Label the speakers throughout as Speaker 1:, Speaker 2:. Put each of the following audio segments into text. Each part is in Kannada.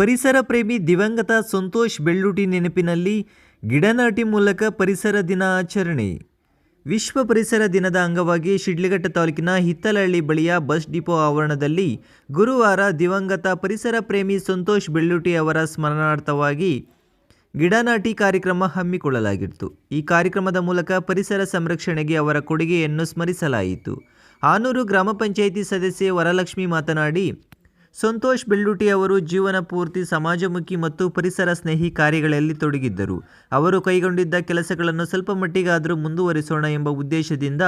Speaker 1: ಪರಿಸರ ಪ್ರೇಮಿ ದಿವಂಗತ ಸಂತೋಷ್ ಬೆಳ್ಳುಟಿ ನೆನಪಿನಲ್ಲಿ ಗಿಡನಾಟಿ ಮೂಲಕ ಪರಿಸರ ದಿನ ಆಚರಣೆ. ವಿಶ್ವ ಪರಿಸರ ದಿನದ ಅಂಗವಾಗಿ ಶಿಡ್ಲಘಟ್ಟ ತಾಲೂಕಿನ ಹಿತ್ತಲಹಳ್ಳಿ ಬಳಿಯ ಬಸ್ ಡಿಪೋ ಆವರಣದಲ್ಲಿ ಗುರುವಾರ ದಿವಂಗತ ಪರಿಸರ ಪ್ರೇಮಿ ಸಂತೋಷ್ ಬೆಳ್ಳುಟಿ ಅವರ ಸ್ಮರಣಾರ್ಥವಾಗಿ ಗಿಡನಾಟಿ ಕಾರ್ಯಕ್ರಮ ಹಮ್ಮಿಕೊಳ್ಳಲಾಗಿತ್ತು. ಈ ಕಾರ್ಯಕ್ರಮದ ಮೂಲಕ ಪರಿಸರ ಸಂರಕ್ಷಣೆಗೆ ಅವರ ಕೊಡುಗೆಯನ್ನು ಸ್ಮರಿಸಲಾಯಿತು. ಆನೂರು ಗ್ರಾಮ ಪಂಚಾಯಿತಿ ಸದಸ್ಯೆ ವರಲಕ್ಷ್ಮಿ ಮಾತನಾಡಿ ಸಂತೋಷ್ ಬೆಳ್ಳುಟಿ ಅವರು ಜೀವನ ಪೂರ್ತಿ ಸಮಾಜಮುಖಿ ಮತ್ತು ಪರಿಸರ ಸ್ನೇಹಿ ಕಾರ್ಯಗಳಲ್ಲಿ ತೊಡಗಿದ್ದರು. ಅವರು ಕೈಗೊಂಡಿದ್ದ ಕೆಲಸಗಳನ್ನು ಸ್ವಲ್ಪ ಮಟ್ಟಿಗಾದರೂ ಮುಂದುವರಿಸೋಣ ಎಂಬ ಉದ್ದೇಶದಿಂದ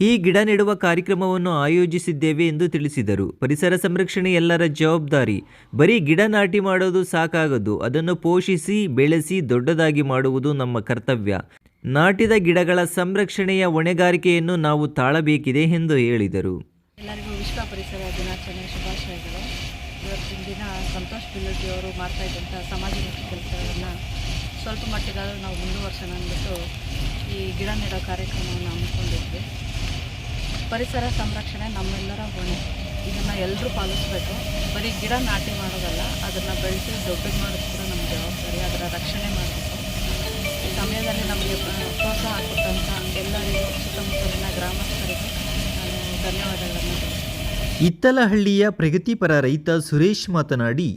Speaker 1: ಈ ಗಿಡ ನೆಡುವ ಕಾರ್ಯಕ್ರಮವನ್ನು ಆಯೋಜಿಸಿದ್ದೇವೆ ಎಂದು ತಿಳಿಸಿದರು. ಪರಿಸರ ಸಂರಕ್ಷಣೆ ಎಲ್ಲರ ಜವಾಬ್ದಾರಿ. ಬರೀ ಗಿಡ ನಾಟಿ ಮಾಡೋದು ಸಾಕಾಗದು. ಅದನ್ನು ಪೋಷಿಸಿ, ಬೆಳೆಸಿ, ದೊಡ್ಡದಾಗಿ ಮಾಡುವುದು ನಮ್ಮ ಕರ್ತವ್ಯ. ನಾಟಿದ ಗಿಡಗಳ ಸಂರಕ್ಷಣೆಯ ಹೊಣೆಗಾರಿಕೆಯನ್ನು ನಾವು ತಾಳಬೇಕಿದೆ ಎಂದು ಹೇಳಿದರು.
Speaker 2: ಎಲ್ಲರಿಗೂ ವಿಶ್ವ ಪರಿಸರ ದಿನಾಚರಣೆ ಶುಭಾಶಯಗಳು. ದಿನ ಸಂತೋಷ್ ಅವರು ಮಾಡ್ತಾ ಇದ್ದಂಥ ಸಮಾಜಮುಖಿ ಕೆಲಸಗಳನ್ನು ಸ್ವಲ್ಪ ಮಟ್ಟಿಗಾದರೂ ನಾವು ಮುಂದುವರ್ಸೋಣ ಅಂದ್ಬಿಟ್ಟು ಈ ಗಿಡ ನೆಡೋ ಕಾರ್ಯಕ್ರಮವನ್ನು ಹಮ್ಮಿಕೊಂಡಿದ್ವಿ. ಪರಿಸರ ಸಂರಕ್ಷಣೆ ನಮ್ಮೆಲ್ಲರ ಹೊಣೆ. ಇದನ್ನು ಎಲ್ಲರೂ ಪಾಲಿಸಬೇಕು. ಬರೀ ಗಿಡ ನಾಟಿ ಮಾಡೋದಲ್ಲ, ಅದನ್ನು ಬೆಳೆಸಿ ದೊಡ್ಡದು ಮಾಡೋದು ಕೂಡ ನಮ್ಮ ಜವಾಬ್ದಾರಿ. ಅದರ ರಕ್ಷಣೆ ಮಾಡಬೇಕು. ಈ ಸಮಯದಲ್ಲಿ ನಮಗೆ ಪ್ರೋತ್ಸಾಹ ಕೊಟ್ಟಂಥ ಎಲ್ಲರಿಗೂ
Speaker 1: ಇತ್ತಲಹಳ್ಳಿಯ ಪ್ರಗತಿಪರ ರೈತ ಸುರೇಶ್ ಮಾತನಾಡಿ,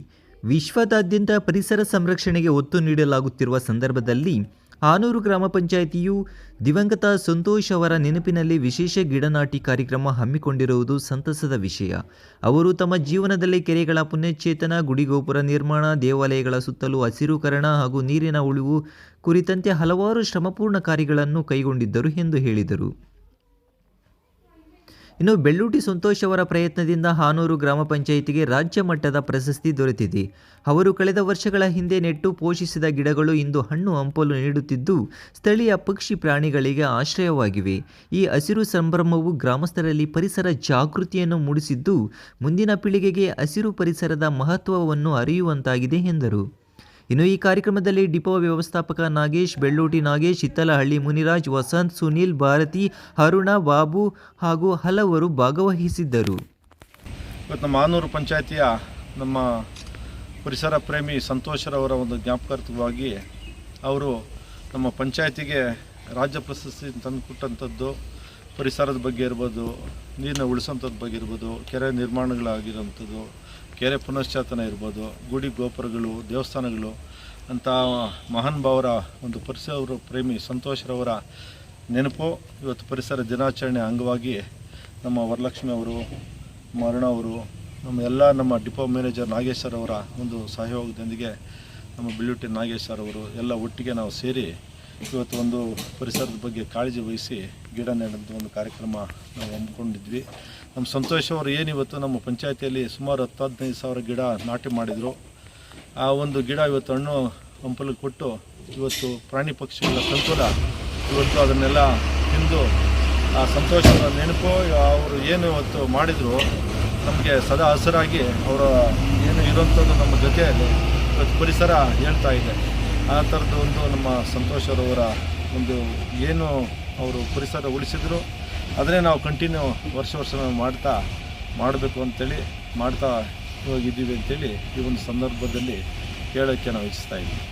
Speaker 1: ವಿಶ್ವದಾದ್ಯಂತ ಪರಿಸರ ಸಂರಕ್ಷಣೆಗೆ ಒತ್ತು ನೀಡಲಾಗುತ್ತಿರುವ ಸಂದರ್ಭದಲ್ಲಿ ಆನೂರು ಗ್ರಾಮ ಪಂಚಾಯಿತಿಯು ದಿವಂಗತ ಸಂತೋಷ್ ಅವರ ನೆನಪಿನಲ್ಲಿ ವಿಶೇಷ ಗಿಡನಾಟಿ ಕಾರ್ಯಕ್ರಮ ಹಮ್ಮಿಕೊಂಡಿರುವುದು ಸಂತಸದ ವಿಷಯ. ಅವರು ತಮ್ಮ ಜೀವನದಲ್ಲಿ ಕೆರೆಗಳ ಪುನಶ್ಚೇತನ, ಗುಡಿಗೋಪುರ ನಿರ್ಮಾಣ, ದೇವಾಲಯಗಳ ಸುತ್ತಲೂ ಹಸಿರುಕರಣ ಹಾಗೂ ನೀರಿನ ಉಳಿವು ಕುರಿತಂತೆ ಹಲವಾರು ಶ್ರಮಪೂರ್ಣ ಕಾರ್ಯಗಳನ್ನು ಕೈಗೊಂಡಿದ್ದರು ಎಂದು ಹೇಳಿದರು. ಇನ್ನು ಬೆಳ್ಳೂಟಿ ಸಂತೋಷ್ ಅವರ ಪ್ರಯತ್ನದಿಂದ ಹಾನೂರು ಗ್ರಾಮ ಪಂಚಾಯಿತಿಗೆ ರಾಜ್ಯ ಮಟ್ಟದ ಪ್ರಶಸ್ತಿ ದೊರೆತಿದೆ. ಅವರು ಕಳೆದ ವರ್ಷಗಳ ಹಿಂದೆ ನೆಟ್ಟು ಪೋಷಿಸಿದ ಗಿಡಗಳು ಇಂದು ಹಣ್ಣು ಹಂಪಲು ನೀಡುತ್ತಿದ್ದು, ಸ್ಥಳೀಯ ಪಕ್ಷಿ ಪ್ರಾಣಿಗಳಿಗೆ ಆಶ್ರಯವಾಗಿವೆ. ಈ ಹಸಿರು ಸಂಭ್ರಮವು ಗ್ರಾಮಸ್ಥರಲ್ಲಿ ಪರಿಸರ ಜಾಗೃತಿಯನ್ನು ಮೂಡಿಸಿದ್ದು, ಮುಂದಿನ ಪೀಳಿಗೆಗೆ ಹಸಿರು ಪರಿಸರದ ಮಹತ್ವವನ್ನು ಅರಿಯುವಂತಾಗಿದೆ ಎಂದರು. ಇನ್ನು ಈ ಕಾರ್ಯಕ್ರಮದಲ್ಲಿ ಡಿಪೋ ವ್ಯವಸ್ಥಾಪಕ ನಾಗೇಶ್, ಬೆಳ್ಳೂಟಿ ನಾಗೇಶ್, ಹಿತ್ತಲಹಳ್ಳಿ ಮುನಿರಾಜ್, ವಸಂತ್, ಸುನೀಲ್, ಭಾರತಿ ಅರುಣ ಬಾಬು ಹಾಗೂ ಹಲವರು ಭಾಗವಹಿಸಿದ್ದರು.
Speaker 3: ಇವತ್ತು ನಮ್ಮ ಆನೂರು ಪಂಚಾಯತಿಯ ನಮ್ಮ ಪರಿಸರ ಪ್ರೇಮಿ ಸಂತೋಷರವರ ಒಂದು ಜ್ಞಾಪಕಾರ್ಥವಾಗಿ ಅವರು ನಮ್ಮ ಪಂಚಾಯತಿಗೆ ರಾಜ್ಯ ಪ್ರಶಸ್ತಿ ತಂದುಕೊಟ್ಟಂಥದ್ದು ಪರಿಸರದ ಬಗ್ಗೆ ಇರ್ಬೋದು ನೀರನ್ನ ಉಳಿಸೋಂಥದ್ದು ಬಗ್ಗೆ ಇರ್ಬೋದು, ಕೆರೆ ನಿರ್ಮಾಣಗಳಾಗಿರೋಂಥದ್ದು ಕೆರೆ ಪುನಶ್ಚೇತನ ಇರ್ಬೋದು, ಗುಡಿ ಗೋಪುರಗಳು, ದೇವಸ್ಥಾನಗಳು, ಅಂತ ಮಹಾನ್ ಭಾವರ ಒಂದು ಪರಿಸರ ಪ್ರೇಮಿ ಸಂತೋಷರವರ ನೆನಪು, ಇವತ್ತು ಪರಿಸರ ದಿನಾಚರಣೆ ಅಂಗವಾಗಿ ನಮ್ಮ ವರಲಕ್ಷ್ಮಿ ಅವರು, ಮರಣ ಅವರು, ನಮ್ಮ ಎಲ್ಲ ನಮ್ಮ ಡಿಪೋ ಮ್ಯಾನೇಜರ್ ನಾಗೇಶ್ವರ್ ಅವರ ಒಂದು ಸಹಯೋಗದೊಂದಿಗೆ ನಮ್ಮ ಬಿಲ್ಯೂಟಿ ನಾಗೇಶ್ ಅವರು ಎಲ್ಲ ಒಟ್ಟಿಗೆ ನಾವು ಸೇರಿ ಇವತ್ತು ಒಂದು ಪರಿಸರದ ಬಗ್ಗೆ ಕಾಳಜಿ ವಹಿಸಿ ಗಿಡ ನೆಡೋದು ಒಂದು ಕಾರ್ಯಕ್ರಮ ನಾವು ಹಮ್ಮಿಕೊಂಡಿದ್ವಿ. ನಮ್ಮ ಸಂತೋಷ್ ಅವರು ಏನಿವತ್ತು ನಮ್ಮ ಪಂಚಾಯತಿಯಲ್ಲಿ ಸುಮಾರು ಹತ್ತು ಹದಿನೈದು ಸಾವಿರ ಗಿಡ ನಾಟಿ ಮಾಡಿದರು. ಆ ಒಂದು ಗಿಡ ಇವತ್ತು ಹಣ್ಣು ಹಂಪಲು ಕೊಟ್ಟು ಇವತ್ತು ಪ್ರಾಣಿ ಪಕ್ಷಿಗಳ ಸಂಕುಲ ಇವತ್ತು ಅದನ್ನೆಲ್ಲ ತಿಂದು ಆ ಸಂತೋಷದ ನೆನಪು, ಅವರು ಏನು ಇವತ್ತು ಮಾಡಿದರು ನಮಗೆ ಸದಾ ಹಸಿರಾಗಿ ಅವರ ಏನು ಇರೋಂಥದ್ದು ನಮ್ಮ ಜೊತೆಯಲ್ಲಿ ಇವತ್ತು ಪರಿಸರ ಹೇಳ್ತಾ ಇದೆ. ಆ ಥರದ್ದು ಒಂದು ನಮ್ಮ ಸಂತೋಷರವರ ಒಂದು ಏನು ಅವರು ಪರಿಸರ ಉಳಿಸಿದ್ರು, ಅದನ್ನೇ ನಾವು ಕಂಟಿನ್ಯೂ ವರ್ಷ ವರ್ಷ ಮಾಡ್ತಾ ಮಾಡಬೇಕು ಅಂತೇಳಿ ಮಾಡ್ತಾ ಹೋಗಿದ್ದೀವಿ ಅಂತೇಳಿ ಈ ಒಂದು ಸಂದರ್ಭದಲ್ಲಿ ಹೇಳೋಕ್ಕೆ ನಾವು ಇಚ್ಛಿಸ್ತಾ ಇದ್ದೀವಿ